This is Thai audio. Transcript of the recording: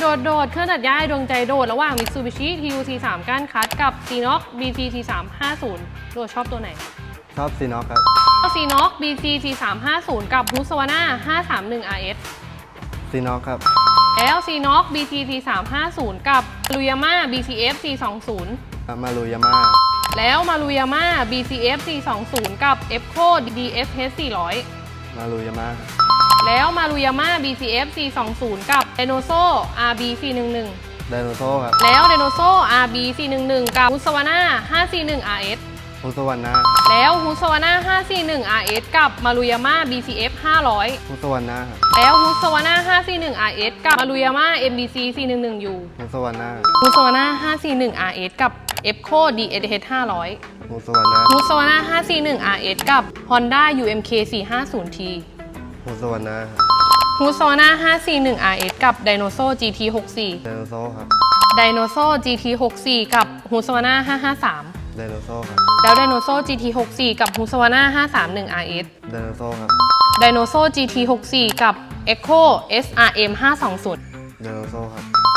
โดดโดดเครื่องตัดหญ้าดวงใจโดดระหว่าง Mitsubishi TUC 3ก้านคัดกับ c i n o ้ BG T3 50โดดชอบตัวไหน ชอบซีน็อกครับ c i n o ้ BG T3 50กับ Husqvarna 531 RS ซีน็อกครับ LC n o ้ b ศ T3 50กับ Luyama BCF C20 อย์มาลูยาม่าแล้ว Maruyama BCF น2 0กับ e อ c o DSH 400มาลูยาม่าแล้วมารุยาม่า BCF 4 2 0 กับไดโนโซ RB 4 1 1ไดโนโซครับ แล้วไดโนโซ RB 4 1 1กับฮุสวาน่า541 RS ฮุสวาน่าแล้วฮุสวาน่า541 RS กับมารุยาม่า BCF 500ฮุสวาน่าครับแล้วฮุสวาน่า541 RS กับมารุยาม่า MBC 4 1 1 u ฮุสวาน่าฮุสวาน่า541 RS กับ e p c o DSH 500ฮุสวาน่าฮุสวาน่า541 RS กับ Honda UMK 450T ูโซนาฮูโซนา 541 RS กับไดโนโซ GT 64ไดโนโซครับไดโนโซ GT 64กับฮูโซนา553ไดโนโซครับแล้วไดโนโซ GT 64กับฮูโซนา531 RS ไดโนโซครับไดโนโซ GT 64กับ Echo SRM 520ไดโนโซครับ